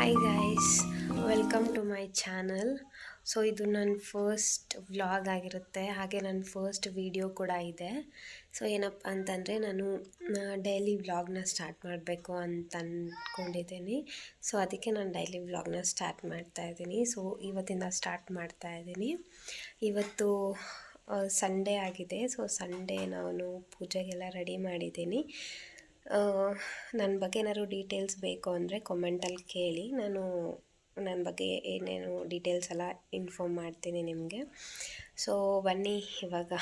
Hi guys welcome to my channel so ಇದು ನನ್ನ first vlog ಆಗಿರುತ್ತೆ. ಹಾಗೆ ನನ್ನ ಫಸ್ಟ್ ವಿಡಿಯೋ ಕೂಡ ಇದೆ. ಸೊ ಏನಪ್ಪ ಅಂತಂದರೆ ನಾನು ಡೈಲಿ ವ್ಲಾಗ್ನ ಸ್ಟಾರ್ಟ್ ಮಾಡಬೇಕು ಅಂತ ಅಂದ್ಕೊಂಡಿದ್ದೀನಿ ಸೊ ಅದಕ್ಕೆ ನಾನು ಡೈಲಿ ವ್ಲಾಗ್ನ ಸ್ಟಾರ್ಟ್ ಮಾಡ್ತಾ ಇದ್ದೀನಿ. ಸೊ ಇವತ್ತಿಂದ ಸ್ಟಾರ್ಟ್ ಮಾಡ್ತಾ ಇದ್ದೀನಿ. ಇವತ್ತು ಸಂಡೇ ಆಗಿದೆ. ಸೊ ಸಂಡೇ ನಾನು ಪೂಜೆಗೆಲ್ಲ ರೆಡಿ ಮಾಡಿದ್ದೀನಿ. ನನ್ನ ಬಗ್ಗೆ ಏನಾದ್ರು ಡೀಟೇಲ್ಸ್ ಬೇಕು ಅಂದರೆ ಕಾಮೆಂಟಲ್ಲಿ ಕೇಳಿ. ನಾನು ನನ್ನ ಬಗ್ಗೆ ಏನೇನು ಡೀಟೇಲ್ಸ್ ಎಲ್ಲ ಇನ್ಫಾರ್ಮ್ ಮಾಡ್ತೀನಿ ನಿಮಗೆ. ಸೊ ಬನ್ನಿ ಇವಾಗ.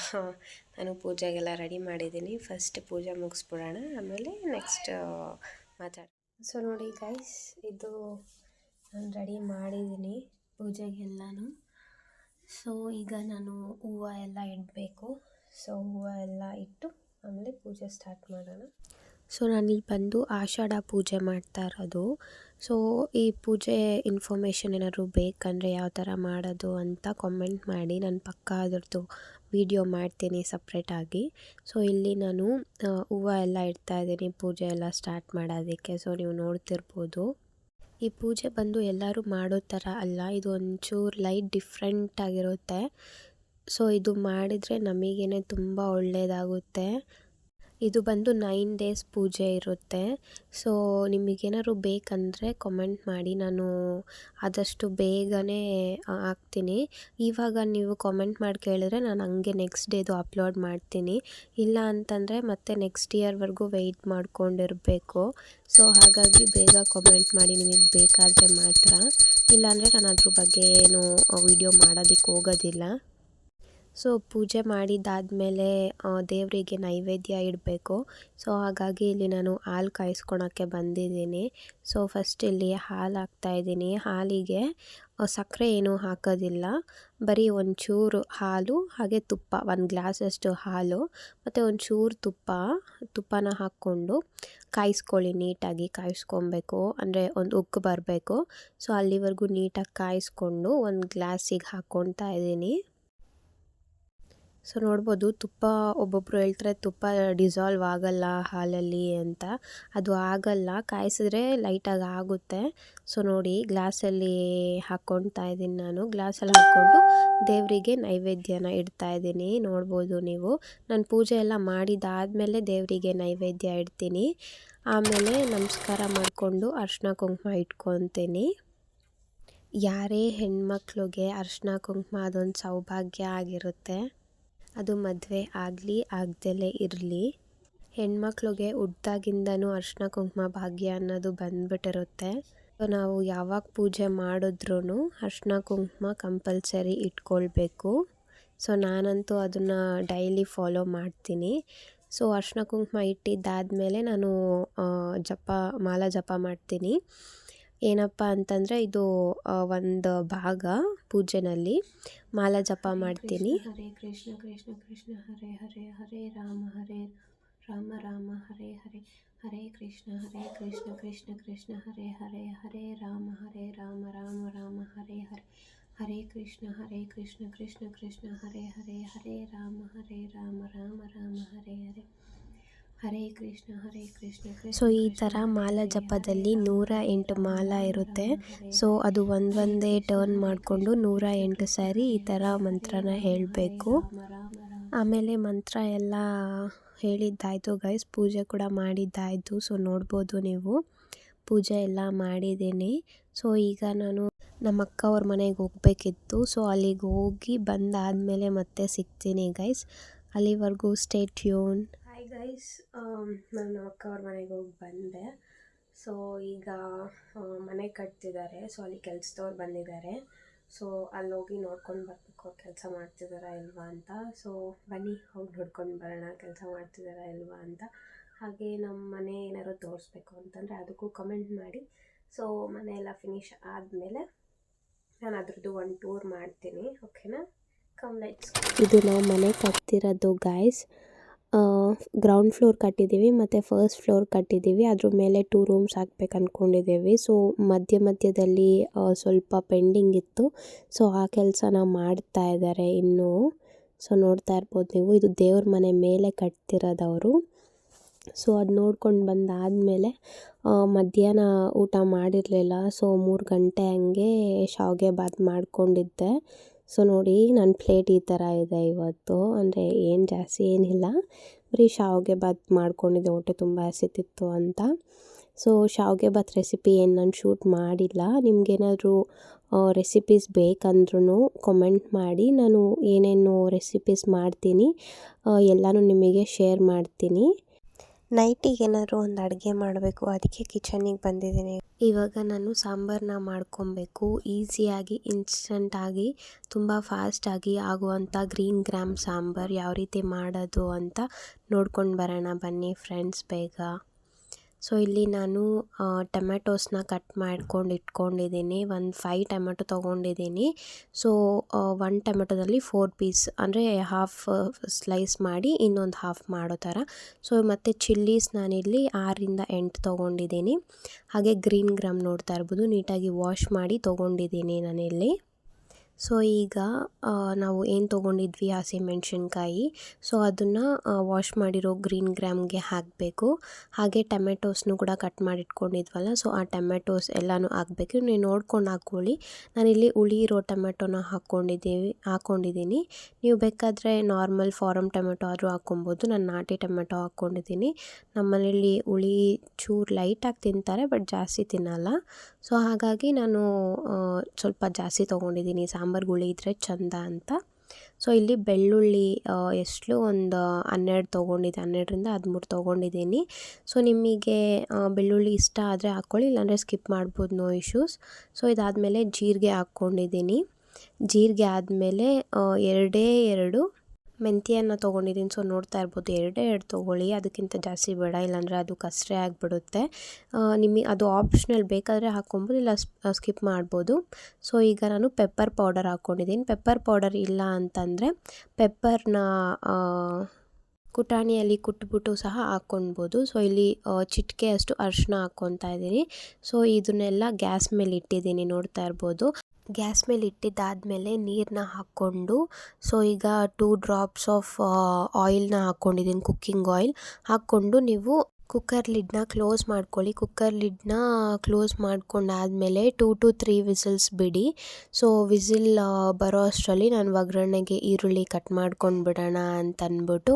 ನಾನು ಪೂಜೆಗೆಲ್ಲ ರೆಡಿ ಮಾಡಿದ್ದೀನಿ. ಫಸ್ಟ್ ಪೂಜೆ ಮುಗಿಸ್ಬಿಡೋಣ. ಆಮೇಲೆ ನೆಕ್ಸ್ಟ್ ಮಾತಾಡ. ಸೊ ನೋಡಿ ಗೈಸ್ ಇದು ನಾನು ರೆಡಿ ಮಾಡಿದ್ದೀನಿ ಪೂಜೆಗೆಲ್ಲನೂ. ಸೊ ಈಗ ನಾನು ಹೂವು ಎಲ್ಲ ಇಡಬೇಕು. ಸೊ ಹೂವು ಎಲ್ಲ ಇಟ್ಟು ಆಮೇಲೆ ಪೂಜೆ ಸ್ಟಾರ್ಟ್ ಮಾಡೋಣ. ಸೊ ನಾನಿಲ್ಲಿ ಬಂದು ಆಷಾಢ ಪೂಜೆ ಮಾಡ್ತಾ ಇರೋದು. ಸೊ ಈ ಪೂಜೆ ಇನ್ಫಾರ್ಮೇಷನ್ ಏನಾದ್ರು ಬೇಕಂದರೆ ಯಾವ ಥರ ಮಾಡೋದು ಅಂತ ಕಾಮೆಂಟ್ ಮಾಡಿ ನಾನು ಪಕ್ಕ ಅದರದ್ದು ವಿಡಿಯೋ ಮಾಡ್ತೀನಿ ಸಪ್ರೇಟಾಗಿ ಸೊ ಇಲ್ಲಿ ನಾನು ಹೂವು ಎಲ್ಲ ಇಡ್ತಾ ಇದ್ದೀನಿ, ಪೂಜೆ ಎಲ್ಲ ಸ್ಟಾರ್ಟ್ ಮಾಡೋದಕ್ಕೆ. ಸೊ ನೀವು ನೋಡ್ತಿರ್ಬೋದು. ಈ ಪೂಜೆ ಬಂದು ಎಲ್ಲರೂ ಮಾಡೋ ಥರ ಅಲ್ಲ, ಇದು ಒಂಚೂರು ಲೈಟ್ ಡಿಫ್ರೆಂಟಾಗಿರುತ್ತೆ ಸೊ ಇದು ಮಾಡಿದರೆ ನಮಗೇನೆ ತುಂಬ ಒಳ್ಳೆಯದಾಗುತ್ತೆ ಇದು ಬಂದು ನೈನ್ ಡೇಸ್ ಪೂಜೆ ಇರುತ್ತೆ. ಸೊ ನಿಮಗೇನಾದ್ರು ಬೇಕಂದರೆ ಕಮೆಂಟ್ ಮಾಡಿ. ನಾನು ಆದಷ್ಟು ಬೇಗನೆ ಹಾಕ್ತೀನಿ. ಇವಾಗ ನೀವು ಕಾಮೆಂಟ್ ಮಾಡಿ ಕೇಳಿದ್ರೆ ನಾನು ಹಂಗೆ ನೆಕ್ಸ್ಟ್ ಡೇದು ಅಪ್ಲೋಡ್ ಮಾಡ್ತೀನಿ. ಇಲ್ಲ ಅಂತಂದರೆ ಮತ್ತೆ ನೆಕ್ಸ್ಟ್ ಇಯರ್ವರೆಗೂ ವೆಯ್ಟ್ ಮಾಡ್ಕೊಂಡಿರಬೇಕು. ಸೊ ಹಾಗಾಗಿ ಬೇಗ ಕಮೆಂಟ್ ಮಾಡಿ. ನಿಮಗೆ ಬೇಕಾದರೆ ಮಾತ್ರ. ಇಲ್ಲಾಂದರೆ ನಾನು ಅದ್ರ ಬಗ್ಗೆ ಏನು ವಿಡಿಯೋ ಮಾಡೋದಕ್ಕೆ ಹೋಗೋದಿಲ್ಲ. ಸೊ ಪೂಜೆ ಮಾಡಿದ್ದಾದಮೇಲೆ ದೇವರಿಗೆ ನೈವೇದ್ಯ ಇಡಬೇಕು. ಸೊ ಹಾಗಾಗಿ ಇಲ್ಲಿ ನಾನು ಹಾಲು ಕಾಯಿಸ್ಕೊಳಕ್ಕೆ ಬಂದಿದ್ದೀನಿ. ಸೊ ಫಸ್ಟ್ ಇಲ್ಲಿ ಹಾಲು ಹಾಕ್ತಾ ಇದ್ದೀನಿ. ಹಾಲಿಗೆ ಸಕ್ಕರೆ ಏನೂ ಹಾಕೋದಿಲ್ಲ. ಬರೀ ಒಂಚೂರು ಹಾಲು, ಹಾಗೆ ತುಪ್ಪ, ಒಂದು ಗ್ಲಾಸಷ್ಟು ಹಾಲು, ಮತ್ತು ಒಂಚೂರು ತುಪ್ಪ, ತುಪ್ಪನ ಹಾಕ್ಕೊಂಡು ಕಾಯಿಸ್ಕೊಳ್ಳಿ ನೀಟಾಗಿ, ಕಾಯಿಸ್ಕೊಬೇಕು. ಅಂದರೆ ಒಂದು ಉಕ್ಕು ಬರಬೇಕು. ಸೊ ಅಲ್ಲಿವರೆಗೂ ನೀಟಾಗಿ ಕಾಯಿಸ್ಕೊಂಡು ಒಂದು ಗ್ಲಾಸಿಗೆ ಹಾಕ್ಕೊಳ್ತಾ ಇದ್ದೀನಿ. ಸೊ ನೋಡ್ಬೋದು ತುಪ್ಪ ಒಬ್ಬೊಬ್ಬರು ಹೇಳ್ತಾರೆ ತುಪ್ಪ ಡಿಸಾಲ್ವ್ ಆಗಲ್ಲ ಹಾಲಲ್ಲಿ ಅಂತ. ಅದು ಆಗಲ್ಲ, ಕಾಯಿಸಿದ್ರೆ ಲೈಟಾಗಿ ಆಗುತ್ತೆ. ಸೊ ನೋಡಿ, ಗ್ಲಾಸಲ್ಲಿ ಹಾಕ್ಕೊಳ್ತಾ ಇದ್ದೀನಿ ನಾನು. ಗ್ಲಾಸಲ್ಲಿ ಹಾಕ್ಕೊಂಡು ದೇವರಿಗೆ ನೈವೇದ್ಯನ ಇಡ್ತಾ ಇದ್ದೀನಿ. ನೋಡ್ಬೋದು ನೀವು. ನಾನು ಪೂಜೆ ಎಲ್ಲ ಮಾಡಿದಾದಮೇಲೆ ದೇವರಿಗೆ ನೈವೇದ್ಯ ಇಡ್ತೀನಿ. ಆಮೇಲೆ ನಮಸ್ಕಾರ ಮಾಡಿಕೊಂಡು ಅರ್ಶಿನ ಕುಂಕುಮ ಇಟ್ಕೊತೀನಿ ಯಾರೇ ಹೆಣ್ಮಕ್ಳಿಗೆ ಅರ್ಶಿನ ಕುಂಕುಮ ಅದೊಂದು ಸೌಭಾಗ್ಯ ಆಗಿರುತ್ತೆ. ಅದು ಮದುವೆ ಆಗಲಿ, ಆಗ್ದಲೇ ಇರಲಿ. ಹೆಣ್ಮಕ್ಳಿಗೆ ಹುಟ್ದಾಗಿಂದನೂ ಅರ್ಶಿನ ಕುಂಕುಮ ಭಾಗ್ಯ ಅನ್ನೋದು ಬಂದ್ಬಿಟ್ಟಿರುತ್ತೆ. ನಾವು ಯಾವಾಗ ಪೂಜೆ ಮಾಡಿದ್ರೂ ಅರ್ಶಿನ ಕುಂಕುಮ ಕಂಪಲ್ಸರಿ ಇಟ್ಕೊಳ್ಬೇಕು. ಸೊ, ನಾನಂತೂ ಅದನ್ನು ಡೈಲಿ ಫಾಲೋ ಮಾಡ್ತೀನಿ. ಸೊ, ಅರ್ಶಿನ ಕುಂಕುಮ ಇಟ್ಟಿದ್ದಾದಮೇಲೆ ನಾನು ಜಪ, ಮಾಲ ಜಪ ಮಾಡ್ತೀನಿ. ಏನಪ್ಪ ಅಂತಂದರೆ ಇದು ಒಂದು ಭಾಗ ಪೂಜೆನಲ್ಲಿ. ಮಾಲ ಜಪ ಮಾಡ್ತೀನಿ. ಹರೇ ಕೃಷ್ಣ ಕೃಷ್ಣ ಕೃಷ್ಣ ಹರೇ ಹರೇ ಹರೇ ರಾಮ ಹರೇ ರಾಮ ರಾಮ ಹರೇ ಹರೇ ಹರೇ ಕೃಷ್ಣ ಹರೇ ಕೃಷ್ಣ ಕೃಷ್ಣ ಕೃಷ್ಣ ಹರೇ ಹರೇ ಹರೇ ರಾಮ ಹರೇ ರಾಮ ರಾಮ ರಾಮ ಹರೇ ಹರೇ ಹರೇ ಕೃಷ್ಣ ಹರೇ ಕೃಷ್ಣ ಕೃಷ್ಣ ಕೃಷ್ಣ ಹರೇ ಹರೇ ಹರೇ ರಾಮ ಹರೇ ರಾಮ ರಾಮ ರಾಮ ಹರೇ ಹರೇ. ಹರೇ ಕೃಷ್ಣ ಹರೇ ಕೃಷ್ಣ ಸೊ ಈ ಥರ ಮಾಲ ಜಪದಲ್ಲಿ ನೂರ ಎಂಟು ಮಾಲ ಇರುತ್ತೆ. ಸೊ ಅದು ಒಂದೊಂದೇ ಟರ್ನ್ ಮಾಡಿಕೊಂಡು ನೂರ ಎಂಟು ಸಾರಿ ಈ ಥರ ಮಂತ್ರನ ಹೇಳಬೇಕು. ಆಮೇಲೆ ಮಂತ್ರ ಎಲ್ಲ ಹೇಳಿದ್ದಾಯಿತು ಗೈಸ್ ಪೂಜೆ ಕೂಡ ಮಾಡಿದ್ದಾಯಿತು. ಸೊ ನೋಡ್ಬೋದು ನೀವು. ಪೂಜೆ ಎಲ್ಲ ಮಾಡಿದ್ದೀನಿ. ಸೊ ಈಗ ನಾನು ನಮ್ಮ ಅಕ್ಕ ಅವ್ರ ಮನೆಗೆ ಹೋಗಬೇಕಿತ್ತು. ಸೊ ಅಲ್ಲಿಗೆ ಹೋಗಿ ಬಂದಾದಮೇಲೆ ಮತ್ತೆ ಸಿಗ್ತೀನಿ ಗೈಸ್ ಅಲ್ಲಿವರೆಗೂ ಸ್ಟೇ ಟ್ಯೂನ್ ಗೈಸ್ ನಾನು ಅಕ್ಕ ಅವ್ರ ಮನೆಗೆ ಹೋಗಿ ಬಂದೆ. ಸೊ ಈಗ ಮನೆ ಕಟ್ತಿದ್ದಾರೆ. ಸೊ ಅಲ್ಲಿ ಕೆಲಸದವ್ರು ಬಂದಿದ್ದಾರೆ. ಸೊ ಅಲ್ಲಿ ಹೋಗಿ ನೋಡ್ಕೊಂಡು ಬರಬೇಕು. ಕೆಲಸ ಮಾಡ್ತಿದ್ದಾರಾ ಇಲ್ವಾ ಅಂತ. ಸೊ ಬನ್ನಿ, ಹೋಗಿ ನೋಡ್ಕೊಂಡು ಬರೋಣ. ಕೆಲಸ ಮಾಡ್ತಿದ್ದಾರಾ ಇಲ್ವಾ ಅಂತ. ಹಾಗೆ ನಮ್ಮ ಮನೆ ಏನಾದ್ರು ತೋರಿಸ್ಬೇಕು ಅಂತಂದರೆ ಅದಕ್ಕೂ ಕಮೆಂಟ್ ಮಾಡಿ. ಸೊ ಮನೆ ಎಲ್ಲ ಫಿನಿಶ್ ಆದಮೇಲೆ ನಾನು ಅದ್ರದ್ದು ಒಂದು ಟೂರ್ ಮಾಡ್ತೀನಿ. ಓಕೆನಾ ಕಮ್ ಲೈಟ್ಸ್ ಇದು ನಾವು ಮನೆ ಕಟ್ತಿರೋದು ಗಾಯ್ಸ್ ಗ್ರೌಂಡ್ ಫ್ಲೋರ್ ಕಟ್ಟಿದ್ದೀವಿ, ಮತ್ತು ಫಸ್ಟ್ ಫ್ಲೋರ್ ಕಟ್ಟಿದ್ದೀವಿ. ಅದ್ರ ಮೇಲೆ ಟೂ ರೂಮ್ಸ್ ಹಾಕ್ಬೇಕು ಅಂದ್ಕೊಂಡಿದ್ದೀವಿ ಸೊ ಮಧ್ಯ ಮಧ್ಯದಲ್ಲಿ ಸ್ವಲ್ಪ ಪೆಂಡಿಂಗ್ ಇತ್ತು. ಸೊ ಆ ಕೆಲಸನ ಮಾಡ್ತಾ ಇದ್ದಾರೆ ಇನ್ನೂ. ಸೊ ನೋಡ್ತಾ ಇರ್ಬೋದು ನೀವು. ಇದು ದೇವ್ರ ಮನೆ ಮೇಲೆ ಕಟ್ತಿರೋದವರು ಸೊ ಅದು ನೋಡ್ಕೊಂಡು ಬಂದಾದಮೇಲೆ ಮಧ್ಯಾಹ್ನ ಊಟ ಮಾಡಿರಲಿಲ್ಲ. ಸೊ ಮೂರು ಗಂಟೆ ಹಂಗೆ ಶಾವಿಗೆ ಬಾತ್ ಮಾಡ್ಕೊಂಡಿದ್ದೆ. ಸೊ ನೋಡಿ ನನ್ನ ಪ್ಲೇಟ್ ಈ ಥರ ಇದೆ ಇವತ್ತು. ಅಂದರೆ ಏನು ಜಾಸ್ತಿ ಏನಿಲ್ಲ. ಬರೀ ಶಾವಿಗೆ ಭಾತ್ ಮಾಡ್ಕೊಂಡಿದ್ದೆ, ಹೊಟ್ಟೆ ತುಂಬ ಹಸಿತಿತ್ತು ಅಂತ. ಸೊ, ಶಾವಿಗೆ ಭಾತ್ ರೆಸಿಪಿ ಏನು ನಾನು ಶೂಟ್ ಮಾಡಿಲ್ಲ. ನಿಮಗೇನಾದರೂ ರೆಸಿಪೀಸ್ ಬೇಕಂದ್ರೂ ಕಮೆಂಟ್ ಮಾಡಿ. ನಾನು ಏನೇನು ರೆಸಿಪೀಸ್ ಮಾಡ್ತೀನಿ ಎಲ್ಲನೂ ನಿಮಗೆ ಶೇರ್ ಮಾಡ್ತೀನಿ. ನೈಟಿಗೆ ಏನಾದರೂ ಒಂದು ಅಡುಗೆ ಮಾಡಬೇಕು ಅದಕ್ಕೆ ಕಿಚನಿಗೆ ಬಂದಿದ್ದೀನಿ. ಇವಾಗ ನಾನು ಸಾಂಬಾರನ್ನ ಮಾಡ್ಕೊಬೇಕು. ಈಸಿಯಾಗಿ, ಇನ್ಸ್ಟಂಟಾಗಿ, ತುಂಬ ಫಾಸ್ಟಾಗಿ ಆಗುವಂಥ ಗ್ರೀನ್ ಗ್ರಾಮ್ ಸಾಂಬಾರು ಯಾವ ರೀತಿ ಮಾಡೋದು ಅಂತ ನೋಡ್ಕೊಂಡು ಬರೋಣ ಬನ್ನಿ ಫ್ರೆಂಡ್ಸ್ ಬೇಗ. ಸೊ ಇಲ್ಲಿ ನಾನು ಟೊಮ್ಯಾಟೋಸ್ನ ಕಟ್ ಮಾಡ್ಕೊಂಡು ಇಟ್ಕೊಂಡಿದ್ದೀನಿ. ಒಂದು ಫೈವ್ ಟೊಮೆಟೊ ತೊಗೊಂಡಿದ್ದೀನಿ. ಸೊ ಒನ್ ಟೊಮೆಟೊದಲ್ಲಿ ಫೋರ್ ಪೀಸ್ ಅಂದರೆ ಹಾಫ್ ಸ್ಲೈಸ್ ಮಾಡಿ ಇನ್ನೊಂದು ಹಾಫ್ ಮಾಡೋ ಥರ. ಸೊ ಮತ್ತು ಚಿಲ್ಲೀಸ್ ನಾನಿಲ್ಲಿ ಆರರಿಂದ ಎಂಟು ತೊಗೊಂಡಿದ್ದೀನಿ. ಹಾಗೆ ಗ್ರೀನ್ ಗ್ರಾಮ್ ನೋಡ್ತಾ ಇರ್ಬೋದು. ನೀಟಾಗಿ ವಾಶ್ ಮಾಡಿ ತೊಗೊಂಡಿದ್ದೀನಿ ನಾನಿಲ್ಲಿ. ಸೊ, ಈಗ ನಾವು ಏನು ತೊಗೊಂಡಿದ್ವಿ ಹಸಿಮೆಣ್ಸಿನ್ಕಾಯಿ ಸೊ, ಅದನ್ನು ವಾಶ್ ಮಾಡಿರೋ ಗ್ರೀನ್ ಗ್ರಾಮ್ಗೆ ಹಾಕಬೇಕು. ಹಾಗೆ ಟೊಮೆಟೋಸ್ನು ಕೂಡ ಕಟ್ ಮಾಡಿಟ್ಕೊಂಡಿದ್ವಲ್ಲ, ಸೊ, ಆ ಟೊಮೆಟೋಸ್ ಎಲ್ಲನೂ ಹಾಕಬೇಕು. ನೀವು ನೋಡ್ಕೊಂಡು ಹಾಕ್ಕೊಳ್ಳಿ. ನಾನಿಲ್ಲಿ ಹುಳಿ ಇರೋ ಟೊಮೆಟೊನ ಹಾಕ್ಕೊಂಡಿದ್ದೀವಿ ಹಾಕ್ಕೊಂಡಿದ್ದೀನಿ ನೀವು ಬೇಕಾದರೆ ನಾರ್ಮಲ್ ಫಾರಮ್ ಟೊಮೆಟೊ ಆದರೂ ಹಾಕ್ಕೊಬೋದು. ನಾನು ನಾಟಿ ಟೊಮೆಟೊ ಹಾಕ್ಕೊಂಡಿದ್ದೀನಿ. ನಮ್ಮನೇಲಿ ಹುಳಿ ಚೂರು ಲೈಟಾಗಿ ತಿಂತಾರೆ ಬಟ್ ಜಾಸ್ತಿ ತಿನ್ನಲ್ಲ. ಸೊ, ಹಾಗಾಗಿ ನಾನು ಸ್ವಲ್ಪ ಜಾಸ್ತಿ ತೊಗೊಂಡಿದ್ದೀನಿ ಸಾಂಬಾರ್ಗೆ ಹುಳಿ ಇದ್ದರೆ ಚಂದ ಅಂತ. ಸೊ ಇಲ್ಲಿ ಬೆಳ್ಳುಳ್ಳಿ ಎಷ್ಟು ಒಂದು ಹನ್ನೆರಡು ತೊಗೊಂಡಿದ್ದೆ. ಹನ್ನೆರಡರಿಂದ ಹದಿಮೂರು ತೊಗೊಂಡಿದ್ದೀನಿ. ಸೊ ನಿಮಗೆ ಬೆಳ್ಳುಳ್ಳಿ ಇಷ್ಟ ಆದರೆ ಹಾಕ್ಕೊಳ್ಳಿ, ಇಲ್ಲಾಂದರೆ ಸ್ಕಿಪ್ ಮಾಡ್ಬೋದು ನೋ ಇಶ್ಯೂಸ್ ಸೊ ಇದಾದಮೇಲೆ ಜೀರಿಗೆ ಹಾಕ್ಕೊಂಡಿದ್ದೀನಿ. ಜೀರಿಗೆ ಆದಮೇಲೆ ಎರಡೇ ಎರಡು ಮೆಂತ್ಯನ ತೊಗೊಂಡಿದ್ದೀನಿ. ಸೊ ನೋಡ್ತಾ ಇರ್ಬೋದು. ಎರಡೇ ಎರಡು ತೊಗೊಳ್ಳಿ. ಅದಕ್ಕಿಂತ ಜಾಸ್ತಿ ಬೇಡ. ಇಲ್ಲಾಂದರೆ ಅದು ಕಸರೆ ಆಗಿಬಿಡುತ್ತೆ. ನಿಮಗೆ ಅದು ಆಪ್ಷನಲ್ ಬೇಕಾದರೆ ಹಾಕ್ಕೊಬೋದು. ಇಲ್ಲ ಸ್ಕಿಪ್ ಮಾಡ್ಬೋದು. ಸೊ ಈಗ ನಾನು ಪೆಪ್ಪರ್ ಪೌಡರ್ ಹಾಕ್ಕೊಂಡಿದ್ದೀನಿ. ಪೆಪ್ಪರ್ ಪೌಡರ್ ಇಲ್ಲ ಅಂತಂದರೆ ಪೆಪ್ಪರ್ನ ಕುಟಾಣಿಯಲ್ಲಿ ಕುಟ್ಬಿಟ್ಟು ಸಹ ಹಾಕ್ಕೊಳ್ಬೋದು. ಸೊ ಇಲ್ಲಿ ಚಿಟಿಕೆ ಅಷ್ಟು ಅರಿಶಿನ ಹಾಕ್ಕೊತಾ ಇದ್ದೀನಿ. ಸೊ ಇದನ್ನೆಲ್ಲ ಗ್ಯಾಸ್ ಮೇಲೆ ಇಟ್ಟಿದ್ದೀನಿ. ನೋಡ್ತಾ ಇರ್ಬೋದು. ಗ್ಯಾಸ್ ಮೇಲೆ ಇಟ್ಟಿದ್ದಾದಮೇಲೆ ನೀರನ್ನ ಹಾಕ್ಕೊಂಡು ಸೊ ಈಗ ಟೂ ಡ್ರಾಪ್ಸ್ ಆಫ್ ಆಯಿಲ್ನ ಹಾಕ್ಕೊಂಡಿದ್ದೀನಿ ಕುಕ್ಕಿಂಗ್ ಆಯಿಲ್ ಹಾಕ್ಕೊಂಡು ನೀವು ಕುಕ್ಕರ್ ಲಿಡ್ನ ಕ್ಲೋಸ್ ಮಾಡ್ಕೊಳ್ಳಿ. ಕುಕ್ಕರ್ ಲಿಡ್ನ ಕ್ಲೋಸ್ ಮಾಡ್ಕೊಂಡಾದಮೇಲೆ ಟೂ ಟು ತ್ರೀ ವಿಸಿಲ್ಸ್ ಬಿಡಿ. ಸೊ ವಿಸಿಲ್ ಬರೋ ಅಷ್ಟರಲ್ಲಿ ನಾನು ಒಗ್ಗರಣೆಗೆ ಈರುಳ್ಳಿ ಕಟ್ ಮಾಡ್ಕೊಂಡು ಬಿಡೋಣ ಅಂತ ಅಂದ್ಬಿಟ್ಟು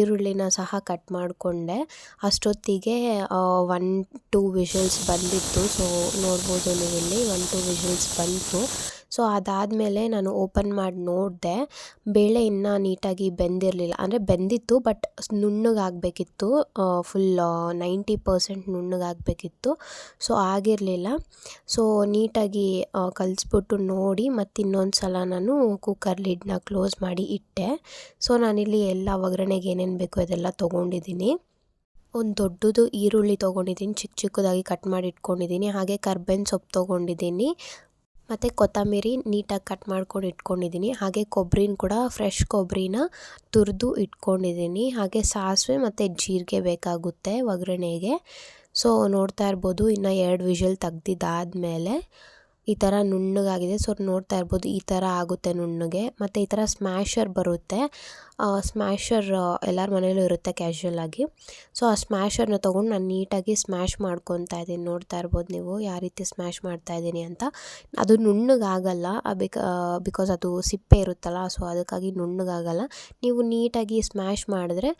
ಈರುಳ್ಳಿನ ಸಹ ಕಟ್ ಮಾಡಿಕೊಂಡೆ. ಅಷ್ಟೊತ್ತಿಗೆ ಒನ್ ಟೂ ವಿಷಲ್ಸ್ ಬಂದಿತ್ತು. ಸೊ ನೋಡ್ಬೋದು ಇಲ್ಲಿ ಒನ್ ಟೂ ವಿಷಲ್ಸ್ ಬಂತು. ಸೊ ಅದಾದಮೇಲೆ ನಾನು ಓಪನ್ ಮಾಡಿ ನೋಡಿದೆ. ಬೇಳೆ ಇನ್ನೂ ನೀಟಾಗಿ ಬೆಂದಿರಲಿಲ್ಲ. ಅಂದರೆ ಬೆಂದಿತ್ತು ಬಟ್ ನುಣ್ಣಗಾಗಬೇಕಿತ್ತು. ಫುಲ್ ನೈಂಟಿ ಪರ್ಸೆಂಟ್ ನುಣ್ಣಗಾಗಬೇಕಿತ್ತು. ಸೊ ಆಗಿರಲಿಲ್ಲ. ಸೊ ನೀಟಾಗಿ ಕಲಿಸ್ಬಿಟ್ಟು ನೋಡಿ ಮತ್ತು ಇನ್ನೊಂದು ಸಲ ನಾನು ಕುಕ್ಕರ್ ಲಿಡ್ನ ಕ್ಲೋಸ್ ಮಾಡಿ ಇಟ್ಟೆ. ಸೊ ನಾನಿಲ್ಲಿ ಎಲ್ಲ ಒಗ್ಗರಣೆಗೆ ಏನೇನು ಬೇಕೋ ಅದೆಲ್ಲ ತೊಗೊಂಡಿದ್ದೀನಿ. ಒಂದು ದೊಡ್ಡದು ಈರುಳ್ಳಿ ತೊಗೊಂಡಿದ್ದೀನಿ. ಚಿಕ್ಕ ಚಿಕ್ಕದಾಗಿ ಕಟ್ ಮಾಡಿ ಇಟ್ಕೊಂಡಿದ್ದೀನಿ. ಹಾಗೆ ಕರ್ಬೇವಿನ ಸೊಪ್ಪು ತೊಗೊಂಡಿದ್ದೀನಿ. ಮತ್ತು ಕೊತ್ತಂಬರಿ ನೀಟಾಗಿ ಕಟ್ ಮಾಡ್ಕೊಂಡು ಇಟ್ಕೊಂಡಿದ್ದೀನಿ. ಹಾಗೆ ಕೊಬ್ಬರಿನ ಕೂಡ ಫ್ರೆಶ್ ಕೊಬ್ಬರಿನ ತುರಿದು ಇಟ್ಕೊಂಡಿದ್ದೀನಿ. ಹಾಗೆ ಸಾಸಿವೆ ಮತ್ತು ಜೀರಿಗೆ ಬೇಕಾಗುತ್ತೆ ಒಗ್ಗರಣೆಗೆ. ಸೊ ನೋಡ್ತಾ ಇರ್ಬೋದು, ಇನ್ನು ಎರಡು ವಿಷಲ್ ತೆಗ್ದಿದ್ದಾದಮೇಲೆ ಈ ಥರ ನುಣ್ಣಗಾಗಿದೆ. ಸೊ ನೋಡ್ತಾ ಇರ್ಬೋದು, ಈ ಥರ ಆಗುತ್ತೆ ನುಣ್ಣಗೆ. ಮತ್ತು ಈ ಥರ ಸ್ಮ್ಯಾಶರ್ ಬರುತ್ತೆ. ಸ್ಮ್ಯಾಶರ್ ಎಲ್ಲರ ಮನೇಲೂ ಇರುತ್ತೆ ಕ್ಯಾಶುವಲಾಗಿ ಸೊ ಆ ಸ್ಮ್ಯಾಶರ್ನ ತೊಗೊಂಡು ನಾನು ನೀಟಾಗಿ ಸ್ಮ್ಯಾಶ್ ಮಾಡ್ಕೊತಾ ಇದ್ದೀನಿ. ನೋಡ್ತಾ ಇರ್ಬೋದು ನೀವು ಯಾವ ರೀತಿ ಸ್ಮ್ಯಾಶ್ ಮಾಡ್ತಾ ಇದ್ದೀನಿ ಅಂತ. ಅದು ನುಣ್ಣಗಾಗಲ್ಲ. ಬಿಕ ಬಿಕಾಸ್ ಅದು ಸಿಪ್ಪೆ ಇರುತ್ತಲ್ಲ ಸೊ ಅದಕ್ಕಾಗಿ ನುಣ್ಣಗಾಗಲ್ಲ. ನೀವು ನೀಟಾಗಿ ಸ್ಮ್ಯಾಶ್ ಮಾಡಿದ್ರೆ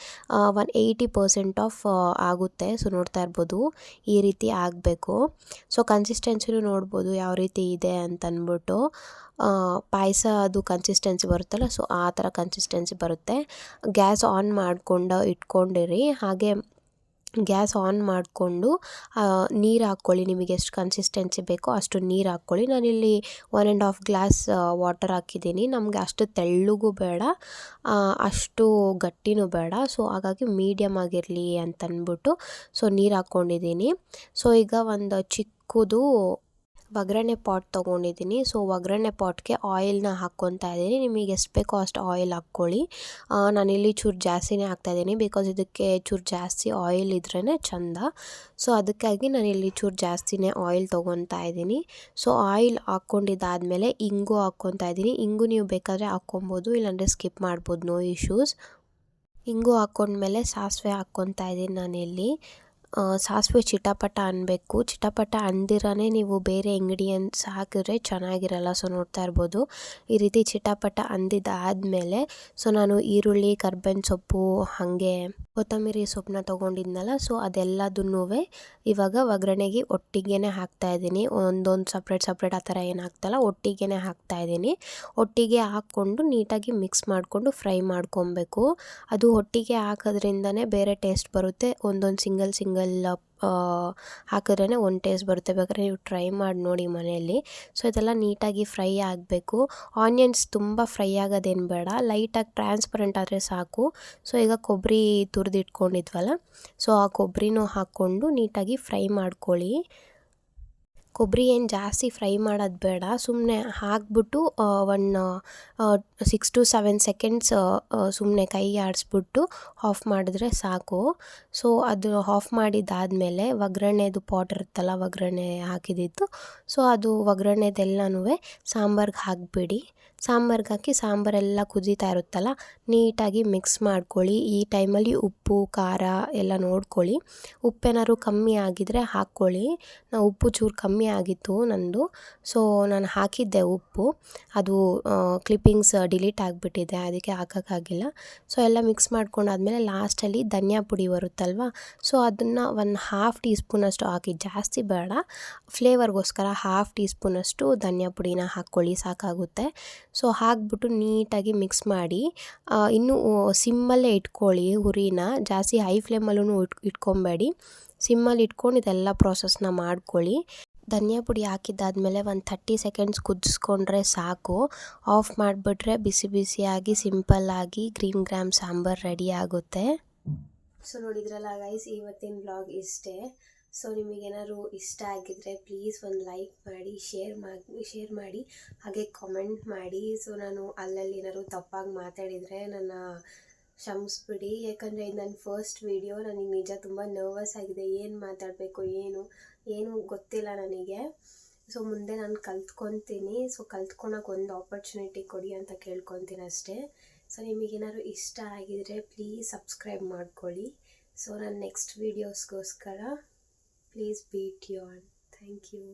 ಒನ್ ಏಯ್ಟಿ ಪರ್ಸೆಂಟ್ ಆಫ್ ಆಗುತ್ತೆ. ಸೊ ನೋಡ್ತಾ ಇರ್ಬೋದು ಈ ರೀತಿ ಆಗಬೇಕು. ಸೊ ಕನ್ಸಿಸ್ಟೆನ್ಸಿನೂ ನೋಡ್ಬೋದು, ಯಾವ ರೀತಿ ಇದೆ ಅಂತ ಅಂದ್ಬಿಟ್ಟು ಪಾಯಸ ಅದು ಕನ್ಸಿಸ್ಟೆನ್ಸಿ ಬರುತ್ತಲ್ಲ ಸೊ ಆ ಥರ ಕನ್ಸಿಸ್ಟೆನ್ಸಿ ಬರುತ್ತೆ. ಗ್ಯಾಸ್ ಆನ್ ಮಾಡಿಕೊಂಡು ಇಟ್ಕೊಂಡಿರಿ. ಹಾಗೆ ಗ್ಯಾಸ್ ಆನ್ ಮಾಡಿಕೊಂಡು ನೀರು ಹಾಕ್ಕೊಳ್ಳಿ. ನಿಮಗೆ ಎಷ್ಟು ಕನ್ಸಿಸ್ಟೆನ್ಸಿ ಬೇಕೋ ಅಷ್ಟು ನೀರು ಹಾಕ್ಕೊಳ್ಳಿ. ನಾನಿಲ್ಲಿ one and half glass water ಹಾಕಿದ್ದೀನಿ. ನಮಗೆ ಅಷ್ಟು ತೆಳ್ಳಗೂ ಬೇಡ ಅಷ್ಟು ಗಟ್ಟಿನೂ ಬೇಡ. ಸೊ ಹಾಗಾಗಿ ಮೀಡಿಯಮ್ ಆಗಿರಲಿ ಅಂತಂದ್ಬಿಟ್ಟು ಸೊ ನೀರು ಹಾಕ್ಕೊಂಡಿದ್ದೀನಿ ಸೊ ಈಗ ಒಂದು ಚಿಕ್ಕದು ಒಗ್ಗರಣೆ ಪಾಟ್ ತೊಗೊಂಡಿದ್ದೀನಿ. ಸೊ ಒಗ್ಗರಣೆ ಪಾಟ್ಗೆ ಆಯಿಲ್ನ ಹಾಕ್ಕೊತಾ ಇದ್ದೀನಿ. ನಿಮಗೆ ಎಷ್ಟು ಬೇಕೋ ಅಷ್ಟು ಆಯಿಲ್ ಹಾಕ್ಕೊಳ್ಳಿ. ನಾನಿಲ್ಲಿ ಚೂರು ಜಾಸ್ತಿನೇ ಹಾಕ್ತಾಯಿದ್ದೀನಿ ಬಿಕಾಸ್ ಇದಕ್ಕೆ ಚೂರು ಜಾಸ್ತಿ ಆಯಿಲ್ ಇದ್ರೇ ಚಂದ. ಸೊ ಅದಕ್ಕಾಗಿ ನಾನಿಲ್ಲಿ ಚೂರು ಜಾಸ್ತಿನೇ ಆಯಿಲ್ ತೊಗೊತಾ ಇದ್ದೀನಿ. ಸೊ ಆಯಿಲ್ ಹಾಕ್ಕೊಂಡಿದ್ದಾದಮೇಲೆ ಇಂಗು ಹಾಕ್ಕೊತಾ ಇದ್ದೀನಿ. ಇಂಗು ನೀವು ಬೇಕಾದರೆ ಹಾಕ್ಕೊಬೋದು, ಇಲ್ಲಾಂದರೆ ಸ್ಕಿಪ್ ಮಾಡ್ಬೋದು. ನೋ ಇಶ್ಯೂಸ್ ಇಂಗು ಹಾಕ್ಕೊಂಡ್ಮೇಲೆ ಸಾಸಿವೆ ಹಾಕ್ಕೊತಾ ಇದ್ದೀನಿ ನಾನಿಲ್ಲಿ. ಸಾಸಿವೆ ಚಿಟಪಟ ಅನ್ನಬೇಕು ಚಿಟಪಟ ಅಂದಿರನೇ ನೀವು ಬೇರೆ ಇಂಗ್ರೀಡಿಯೆಂಟ್ಸ್ ಹಾಕಿದ್ರೆ ಚೆನ್ನಾಗಿರಲ್ಲ. ಸೊ, ನೋಡ್ತಾ ಇರ್ಬೋದು. ಈ ರೀತಿ ಚಿಟಪಟ ಅಂದಿದ್ದಾದಮೇಲೆ, ಸೊ, ನಾನು ಈರುಳ್ಳಿ, ಕರ್ಬೇವಿನ ಸೊಪ್ಪು, ಹಾಗೆ ಕೊತ್ತಂಬರಿ ಸೊಪ್ಪನ್ನ ತೊಗೊಂಡಿದ್ನಲ್ಲ, ಸೊ ಅದೆಲ್ಲದನ್ನೂ ಇವಾಗ ಒಗ್ಗರಣೆಗೆ ಒಟ್ಟಿಗೆ ಹಾಕ್ತಾ ಇದ್ದೀನಿ. ಒಂದೊಂದು ಸಪ್ರೇಟ್ ಸಪ್ರೇಟ್ ಆ ಥರ ಏನು ಹಾಕ್ತಲ್ಲ ಒಟ್ಟಿಗೆ ಹಾಕ್ತಾ ಇದ್ದೀನಿ. ಒಟ್ಟಿಗೆ ಹಾಕ್ಕೊಂಡು ನೀಟಾಗಿ ಮಿಕ್ಸ್ ಮಾಡಿಕೊಂಡು ಫ್ರೈ ಮಾಡ್ಕೊಬೇಕು. ಅದು ಒಟ್ಟಿಗೆ ಹಾಕೋದ್ರಿಂದನೇ ಬೇರೆ ಟೇಸ್ಟ್ ಬರುತ್ತೆ. ಒಂದೊಂದು ಸಿಂಗಲ್ ಸಿಂಗಲ್ ಹಾಕಿದ್ರೇ ಒಂದು ಟೇಸ್ಟ್ ಬರುತ್ತೆ. ಬೇಕಾದ್ರೆ ನೀವು ಟ್ರೈ ಮಾಡಿ ನೋಡಿ ಮನೆಯಲ್ಲಿ. ಸೊ ಇದೆಲ್ಲ ನೀಟಾಗಿ ಫ್ರೈ ಆಗಬೇಕು. ಆನಿಯನ್ಸ್ ತುಂಬ ಫ್ರೈ ಆಗೋದೇನು ಬೇಡ. ಲೈಟಾಗಿ ಟ್ರಾನ್ಸ್ಪರೆಂಟ್ ಆದರೆ ಸಾಕು. ಸೊ ಈಗ ಕೊಬ್ಬರಿ ತುರಿದಿಟ್ಕೊಂಡಿದ್ವಲ್ಲ? ಸೊ ಆ ಕೊಬ್ಬರಿನೂ ಹಾಕ್ಕೊಂಡು ನೀಟಾಗಿ ಫ್ರೈ ಮಾಡ್ಕೊಳ್ಳಿ. ಕೊಬ್ಬರಿ ಏನು ಜಾಸ್ತಿ ಫ್ರೈ ಮಾಡೋದು ಬೇಡ. ಸುಮ್ಮನೆ ಹಾಕ್ಬಿಟ್ಟು one six to seven seconds ಸುಮ್ಮನೆ ಕೈ ಆಡಿಸ್ಬಿಟ್ಟು ಆಫ್ ಮಾಡಿದ್ರೆ ಸಾಕು. ಸೊ ಅದು ಆಫ್ ಮಾಡಿದ್ದಾದಮೇಲೆ ಒಗ್ಗರಣೆದು ಪಾಟ್ ಇರುತ್ತಲ್ಲ, ಒಗ್ಗರಣೆ ಹಾಕಿದ್ದಿದ್ದು ಸೊ ಅದು ಒಗ್ಗರಣೆದೆಲ್ಲನೂ ಸಾಂಬಾರ್ಗೆ ಹಾಕಿಬಿಡಿ. ಸಾಂಬಾರ್ಗೆ ಹಾಕಿ ಸಾಂಬಾರೆಲ್ಲ ಕುದೀತಾ ಇರುತ್ತಲ್ಲ, ನೀಟಾಗಿ ಮಿಕ್ಸ್ ಮಾಡ್ಕೊಳ್ಳಿ. ಈ ಟೈಮಲ್ಲಿ ಉಪ್ಪು, ಖಾರ ಎಲ್ಲ ನೋಡ್ಕೊಳ್ಳಿ. ಉಪ್ಪೇನಾದ್ರು ಕಮ್ಮಿ ಆಗಿದ್ರೆ ಹಾಕ್ಕೊಳ್ಳಿ. ನಾ ಉಪ್ಪು ಚೂರು ಕಮ್ಮಿ ಆಗಿತ್ತು ನಂದು. ಸೊ ನಾನು ಹಾಕಿದ್ದೆ ಉಪ್ಪು. ಅದು ಕ್ಲಿಪ್ಪಿಂಗ್ಸ್ ಡಿಲೀಟ್ ಆಗಿಬಿಟ್ಟಿದೆ, ಅದಕ್ಕೆ ಹಾಕೋಕ್ಕಾಗಿಲ್ಲ ಸೊ, ಎಲ್ಲ ಮಿಕ್ಸ್ ಮಾಡ್ಕೊಂಡಾದ್ಮೇಲೆ ಲಾಸ್ಟಲ್ಲಿ ಧನಿಯಾ ಪುಡಿ ಬರುತ್ತಲ್ವ? ಸೊ, ಅದನ್ನು ಒಂದು ಹಾಫ್ ಟೀ ಸ್ಪೂನಷ್ಟು ಹಾಕಿ, ಜಾಸ್ತಿ ಬೇಡ. ಫ್ಲೇವರ್ಗೋಸ್ಕರ ಹಾಫ್ ಟೀ ಸ್ಪೂನಷ್ಟು ಧನಿಯಾ ಪುಡಿನ ಹಾಕ್ಕೊಳ್ಳಿ, ಸಾಕಾಗುತ್ತೆ. ಸೊ, ಹಾಕ್ಬಿಟ್ಟು ನೀಟಾಗಿ ಮಿಕ್ಸ್ ಮಾಡಿ ಇನ್ನೂ ಸಿಮ್ಮಲ್ಲೇ ಇಟ್ಕೊಳ್ಳಿ ಹುರಿನ. ಜಾಸ್ತಿ ಹೈ ಫ್ಲೇಮಲ್ಲೂ ಇಟ್, ಇಟ್ಕೊಬೇಡಿ. ಸಿಮ್ಮಲ್ಲಿ ಇಟ್ಕೊಂಡು ಇದೆಲ್ಲ ಪ್ರಾಸೆಸ್ನ ಮಾಡ್ಕೊಳ್ಳಿ. ಧನಿಯಾ ಪುಡಿ ಹಾಕಿದ್ದಾದಮೇಲೆ ಒಂದು ಥರ್ಟಿ ಸೆಕೆಂಡ್ಸ್ ಕುದಿಸ್ಕೊಂಡ್ರೆ ಸಾಕು. ಆಫ್ ಮಾಡಿಬಿಟ್ರೆ ಬಿಸಿ ಬಿಸಿಯಾಗಿ ಸಿಂಪಲ್ಲಾಗಿ ಗ್ರೀನ್ ಗ್ರಾಮ್ ಸಾಂಬಾರು ರೆಡಿ ಆಗುತ್ತೆ. ಸೊ ನೋಡಿದ್ರಲ್ಲ ಗೈಸ್ ಇವತ್ತಿನ ಬ್ಲಾಗ್ ಇಷ್ಟೇ. ಸೊ ನಿಮಗೇನಾದ್ರು ಇಷ್ಟ ಆಗಿದ್ರೆ ಪ್ಲೀಸ್ ಒಂದು ಲೈಕ್ ಮಾಡಿ ಶೇರ್ ಮಾಡಿ ಶೇರ್ ಮಾಡಿ, ಹಾಗೆ ಕಾಮೆಂಟ್ ಮಾಡಿ. ಸೊ ನಾನು ಅಲ್ಲಲ್ಲಿ ಏನಾದ್ರು ತಪ್ಪಾಗಿ ಮಾತಾಡಿದರೆ ನನ್ನ ಕ್ಷಮಿಸ್ಬಿಡಿ. ಯಾಕಂದರೆ ಇದು ನನ್ನ ಫಸ್ಟ್ ವೀಡಿಯೋ ನನಗೆ ನಿಜ ತುಂಬ ನರ್ವಸ್ ಆಗಿದೆ. ಏನು ಮಾತಾಡಬೇಕು, ಏನು? ಏನು ಗೊತ್ತಿಲ್ಲ ನನಗೆ. ಸೊ ಮುಂದೆ ನಾನು ಕಲ್ತ್ಕೊತೀನಿ. ಸೊ ಕಲ್ತ್ಕೊಳಕ್ಕೆ ಒಂದು ಆಪರ್ಚುನಿಟಿ ಕೊಡಿ ಅಂತ ಕೇಳ್ಕೊತೀನಿ ಅಷ್ಟೇ. ಸೊ ನಿಮಗೇನಾದ್ರು ಇಷ್ಟ ಆಗಿದರೆ ಪ್ಲೀಸ್ ಸಬ್ಸ್ಕ್ರೈಬ್ ಮಾಡ್ಕೊಳ್ಳಿ. ಸೊ ನನ್ನ next ವೀಡಿಯೋಸ್ಗೋಸ್ಕರ please beat you on thank you